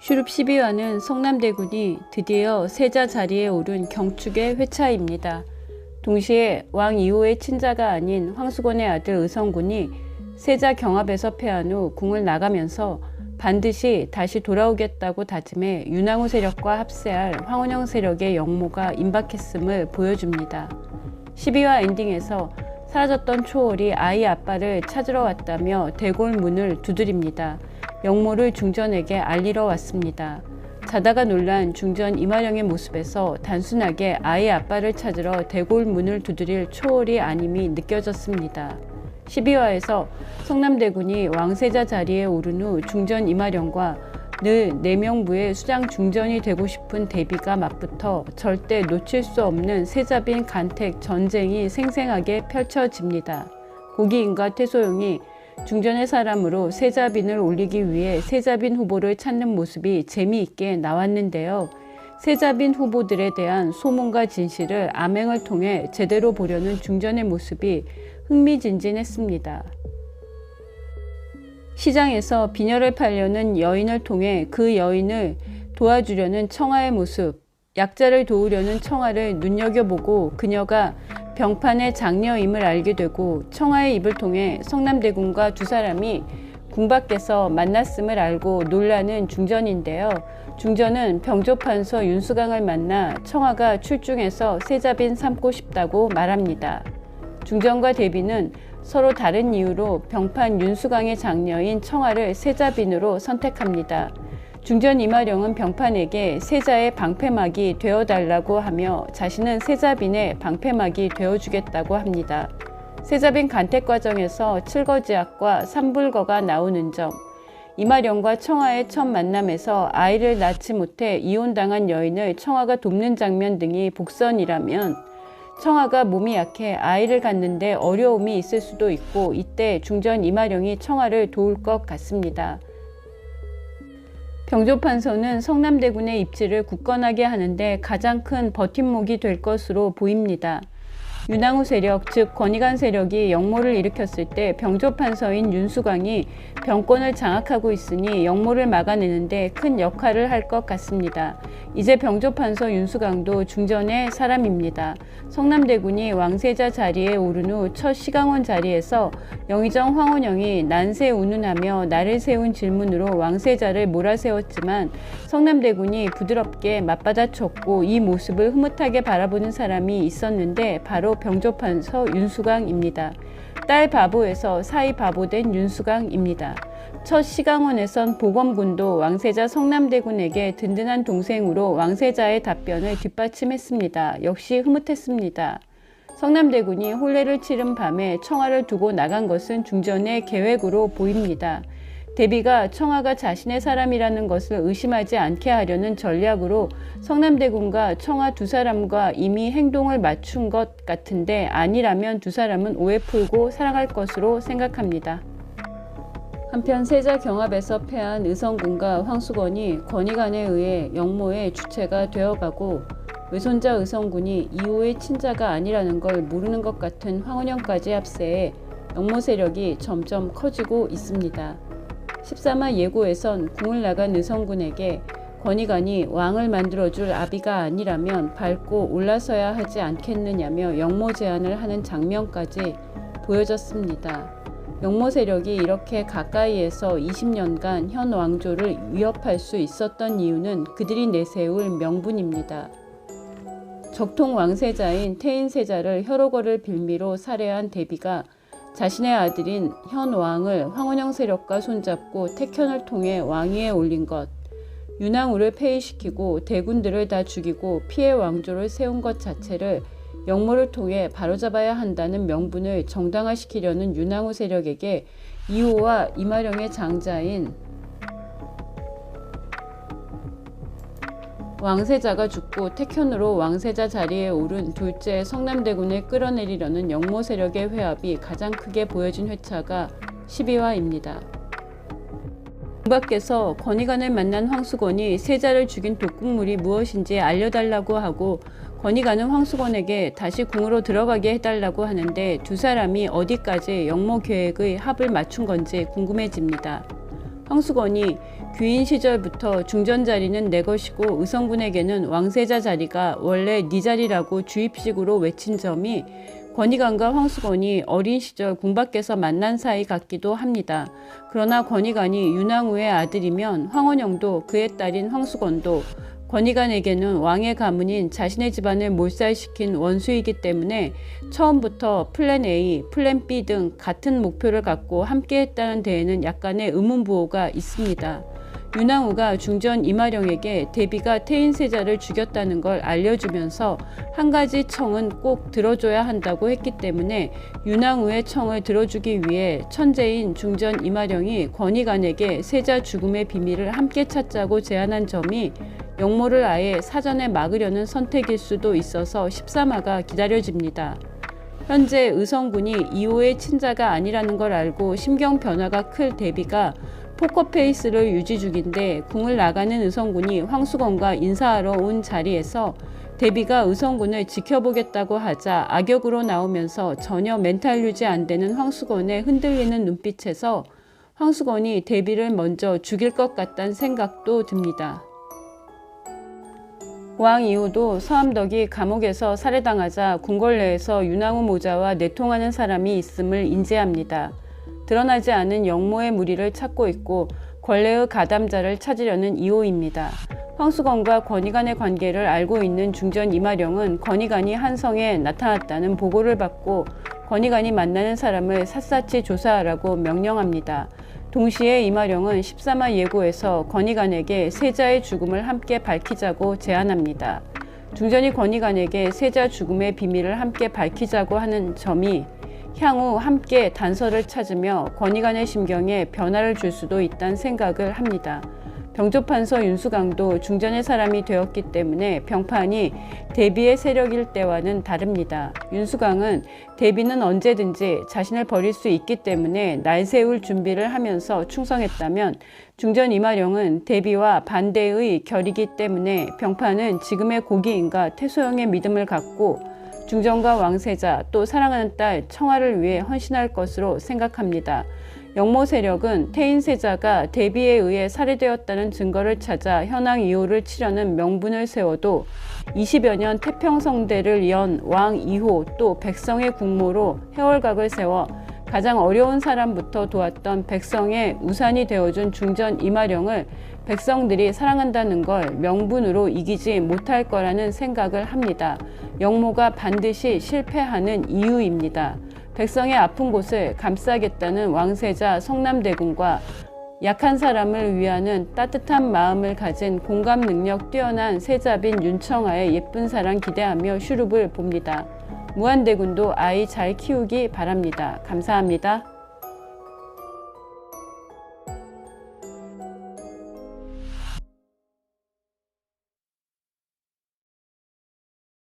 슈룹 12화는 성남대군이 드디어 세자 자리에 오른 경축의 회차입니다. 동시에 왕 2호의 친자가 아닌 황수건의 아들 의성군이 세자 경합에서 패한 후 궁을 나가면서 반드시 다시 돌아오겠다고 다짐해 윤왕후 세력과 합세할 황원영 세력의 영모가 임박했음을 보여줍니다. 12화 엔딩에서 사라졌던 초월이 아이 아빠를 찾으러 왔다며 대골 문을 두드립니다. 영모를 중전에게 알리러 왔습니다. 자다가 놀란 중전 이마령의 모습에서 단순하게 아이 아빠를 찾으러 대골 문을 두드릴 초월이 아님이 느껴졌습니다. 12화에서 성남대군이 왕세자 자리에 오른 후 중전 이마령과 늘 내명부의 수장 중전이 되고 싶은 대비가 맞붙어 절대 놓칠 수 없는 세자빈 간택 전쟁이 생생하게 펼쳐집니다. 고기인과 태소용이 중전의 사람으로 세자빈을 올리기 위해 세자빈 후보를 찾는 모습이 재미있게 나왔는데요. 세자빈 후보들에 대한 소문과 진실을 암행을 통해 제대로 보려는 중전의 모습이 흥미진진했습니다. 시장에서 비녀를 팔려는 여인을 통해 그 여인을 도와주려는 청아의 모습, 약자를 도우려는 청아를 눈여겨보고 그녀가 병판의 장녀임을 알게 되고 청아의 입을 통해 성남대군과 두 사람이 궁 밖에서 만났음을 알고 놀라는 중전인데요. 중전은 병조판서 윤수강을 만나 청아가 출중해서 세자빈 삼고 싶다고 말합니다. 중전과 대비는 서로 다른 이유로 병판 윤수강의 장녀인 청아를 세자빈으로 선택합니다. 중전 이마령은 병판에게 세자의 방패막이 되어달라고 하며 자신은 세자빈의 방패막이 되어주겠다고 합니다. 세자빈 간택 과정에서 칠거지약과 삼불거가 나오는 점, 이마령과 청아의 첫 만남에서 아이를 낳지 못해 이혼당한 여인을 청아가 돕는 장면 등이 복선이라면 청아가 몸이 약해 아이를 갖는데 어려움이 있을 수도 있고 이때 중전 이마령이 청아를 도울 것 같습니다. 병조판서는 성남대군의 입지를 굳건하게 하는데 가장 큰 버팀목이 될 것으로 보입니다. 윤왕후 세력, 즉 권위관 세력이 역모를 일으켰을 때 병조판서인 윤수광이 병권을 장악하고 있으니 역모를 막아내는데 큰 역할을 할 것 같습니다. 이제 병조판서 윤수광도 중전의 사람입니다. 성남대군이 왕세자 자리에 오른 후 첫 시강원 자리에서 영의정 황원영이 난세 운운하며 나를 세운 질문으로 왕세자를 몰아세웠지만 성남대군이 부드럽게 맞받아쳤고 이 모습을 흐뭇하게 바라보는 사람이 있었는데 바로 병조판 서 윤수강입니다. 딸 바보에서 사이 바보된 윤수강입니다. 첫 시강원에선 보검군도 왕세자 성남대군에게 든든한 동생으로 왕세자의 답변을 뒷받침했습니다. 역시 흐뭇했습니다. 성남대군이 혼례를 치른 밤에 청아를 두고 나간 것은 중전의 계획으로 보입니다. 대비가 청아가 자신의 사람이라는 것을 의심하지 않게 하려는 전략으로 성남대군과 청아 두 사람과 이미 행동을 맞춘 것 같은데 아니라면 두 사람은 오해 풀고 살아갈 것으로 생각합니다. 한편 세자 경합에서 패한 의성군과 황수건이 권위관에 의해 영모의 주체가 되어가고 외손자 의성군이 이호의 친자가 아니라는 걸 모르는 것 같은 황원영까지 합세해 영모 세력이 점점 커지고 있습니다. 13화 예고에선 궁을 나간 의성군에게 권위관이 왕을 만들어줄 아비가 아니라면 밟고 올라서야 하지 않겠느냐며 영모 제안을 하는 장면까지 보여졌습니다. 영모 세력이 이렇게 가까이에서 20년간 현 왕조를 위협할 수 있었던 이유는 그들이 내세울 명분입니다. 적통 왕세자인 태인세자를 혈오거를 빌미로 살해한 대비가 자신의 아들인 현 왕을 황원영 세력과 손잡고 택현을 통해 왕위에 올린 것, 윤왕후를 폐위시키고 대군들을 다 죽이고 피해 왕조를 세운 것 자체를 영모를 통해 바로잡아야 한다는 명분을 정당화시키려는 윤왕후 세력에게 이호와 이마령의 장자인 왕세자가 죽고 택현으로 왕세자 자리에 오른 둘째 성남대군을 끌어내리려는 영모 세력의 회합이 가장 크게 보여진 회차가 12화입니다. 문 밖에서 권위관을 만난 황수건이 세자를 죽인 독국물이 무엇인지 알려달라고 하고 권위관은 황수건에게 다시 궁으로 들어가게 해달라고 하는데 두 사람이 어디까지 영모 계획의 합을 맞춘 건지 궁금해집니다. 황수건이 귀인 시절부터 중전 자리는 내 것이고 의성군에게는 왕세자 자리가 원래 네 자리라고 주입식으로 외친 점이 권희관과 황수건이 어린 시절 궁 밖에서 만난 사이 같기도 합니다. 그러나 권희관이 윤왕후의 아들이면 황원영도 그의 딸인 황수건도 권희관에게는 왕의 가문인 자신의 집안을 몰살시킨 원수이기 때문에 처음부터 플랜 A, 플랜 B 등 같은 목표를 갖고 함께했다는 데에는 약간의 의문부호가 있습니다. 윤왕후가 중전 이마령에게 대비가 태인세자를 죽였다는 걸 알려주면서 한 가지 청은 꼭 들어줘야 한다고 했기 때문에 윤왕후의 청을 들어주기 위해 천재인 중전 이마령이 권희관에게 세자 죽음의 비밀을 함께 찾자고 제안한 점이 영모를 아예 사전에 막으려는 선택일 수도 있어서 13화가 기다려집니다. 현재 의성군이 이호의 친자가 아니라는 걸 알고 심경 변화가 클 대비가 포커페이스를 유지 중인데 궁을 나가는 의성군이 황수건과 인사하러 온 자리에서 대비가 의성군을 지켜보겠다고 하자 악역으로 나오면서 전혀 멘탈 유지 안 되는 황수건의 흔들리는 눈빛에서 황수건이 대비를 먼저 죽일 것 같다는 생각도 듭니다. 왕 이후도 서암덕이 감옥에서 살해당하자 궁궐 내에서 윤왕후 모자와 내통하는 사람이 있음을 인지합니다. 드러나지 않은 영모의 무리를 찾고 있고 권례의 가담자를 찾으려는 이호입니다. 황수건과 권희관의 관계를 알고 있는 중전 이마령은 권희관이 한성에 나타났다는 보고를 받고 권희관이 만나는 사람을 샅샅이 조사하라고 명령합니다. 동시에 이마령은 13화 예고에서 권희관에게 세자의 죽음을 함께 밝히자고 제안합니다. 중전이 권희관에게 세자 죽음의 비밀을 함께 밝히자고 하는 점이 향후 함께 단서를 찾으며 권희관의 심경에 변화를 줄 수도 있다는 생각을 합니다. 병조판서 윤수강도 중전의 사람이 되었기 때문에 병판이 대비의 세력일 때와는 다릅니다. 윤수강은 대비는 언제든지 자신을 버릴 수 있기 때문에 날 세울 준비를 하면서 충성했다면 중전 이마령은 대비와 반대의 결이기 때문에 병판은 지금의 고기인가 태소영의 믿음을 갖고 중전과 왕세자 또 사랑하는 딸 청아를 위해 헌신할 것으로 생각합니다. 영모 세력은 태인 세자가 대비에 의해 살해되었다는 증거를 찾아 현황 이호를 치려는 명분을 세워도 20여 년 태평성대를 연왕 이호 또 백성의 국모로 해월각을 세워 가장 어려운 사람부터 도왔던 백성의 우산이 되어준 중전 이마령을 백성들이 사랑한다는 걸 명분으로 이기지 못할 거라는 생각을 합니다. 영모가 반드시 실패하는 이유입니다. 백성의 아픈 곳을 감싸겠다는 왕세자 성남대군과 약한 사람을 위하는 따뜻한 마음을 가진 공감 능력 뛰어난 세자빈 윤청아의 예쁜 사랑 기대하며 슈룹을 봅니다. 무한대군도 아이 잘 키우기 바랍니다. 감사합니다.